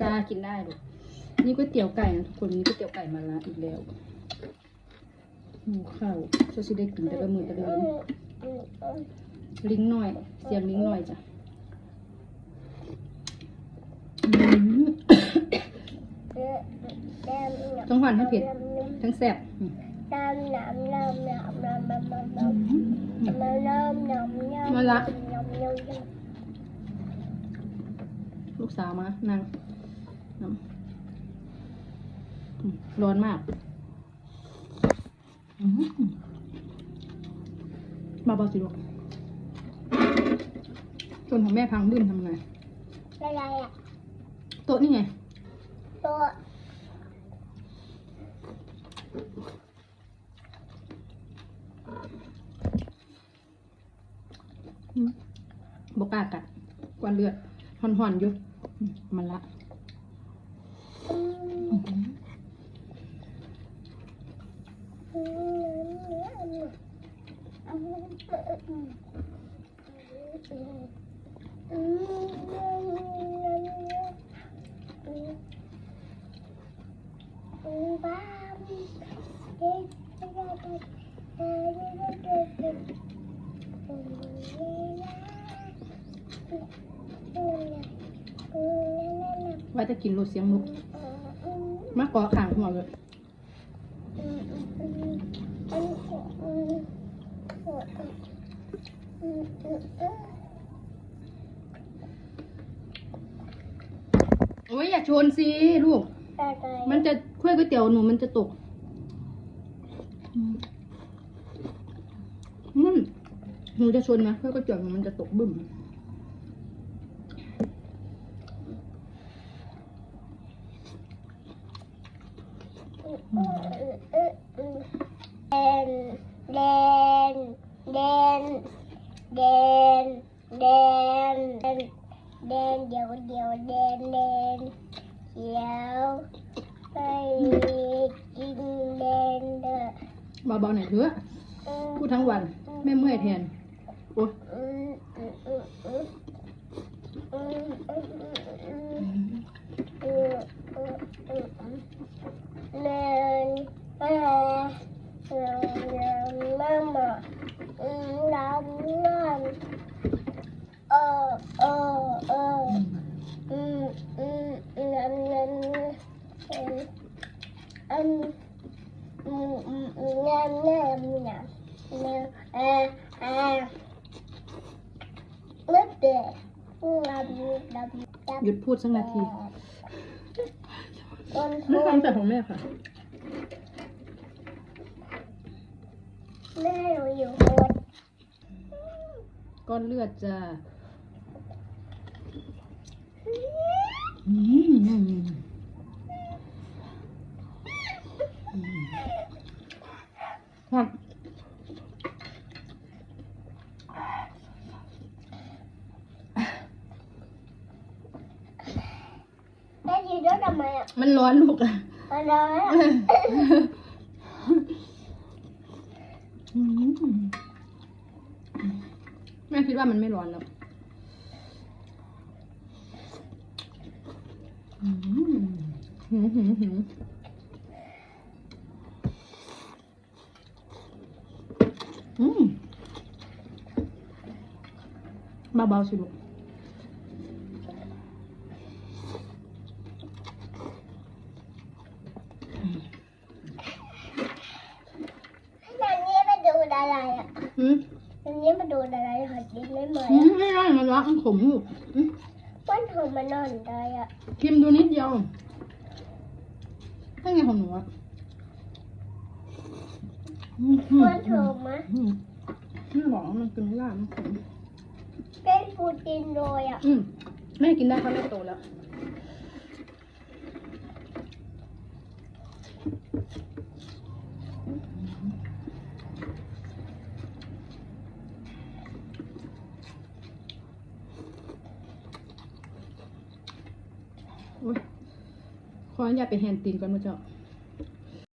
จ้ากินได้ลูกนี่ก๋วยเตี๋ยวไก่นะทุกคนนี่ก๋วยเตี๋ยวไก่มาละอีกแล้วหมูข้าวช่วยสิได้กินแต่ละมือแต่ละเดือนลิงหน่อย เสียงลิงหน่อยจ้ะอืมต้องหวานให้เผ็ดทั้งแซ่บอืมมาละลูกสาวมานั่งน้ำอืม ร้อนมากอืมมาเบาสิลูกจนของแม่พังดื้นทำไงอะไรอะโต๊ะนี่ไงตัวอืมบกล้ากัดกวนเลือดห่อนๆอยู่อืมมันละอื้อหือ ว่าจะกินรสเสียงลูกมากกว่าขางหัวเลย โอ้ยอย่าชนสิลูก มันจะถ้วยก๋วยเตี๋ยวหนูมันจะตกอืมอืมหนูจะชนนะถ้วยก๋วยเตี๋ยวหนูมันจะตกบึ้มเดนเดนเดนเดนเดนเดนเดนเดี๋ยวเดี๋ยวเดนเดน เดี๋วไปกินแดนเดอร์เบาๆหน่อยเถอะพูดทั้งวันไม่เมื่อยแทนโอ้เล่นเล่นเล่นม่มอน้ำน้ำเออเออเออ กเด็กน้ำน้ำน้ำหยุดพูดสักนาทีต้นไม่ทุฟันงแต่ของแม่ค่ะ แม่หนูอยู่โคตรก้อนเลือดจ้าอืมอืมอืม ครับแม่ยืนด้วยทำไมอะมันร้อนลูกอะอะไรอะอืมแม่คิดว่ามันไม่ร้อนแล้วอืมหืมหืมหืมอืม เบาๆสิลูกนันนี้มาดูอะไรอะอืมนันนี้มาดูอะไรหอดินไม่เหมือนอืมไม่ได้มันร้อนมันขมลูกอืมวันเธอมานอนได้อะชิมดูนิดเดียวให้ไงของหนูอะอืมอืมวันเธอมาอืมไม่บอกว่ามันกินไม่ได้มันขม เป็นปูตินโรยอะ อืมแม่กินได้เขาะแม่โตแล้วโอ้ยขออนุญาตไปแฮนตีนก่อนมาเจ้า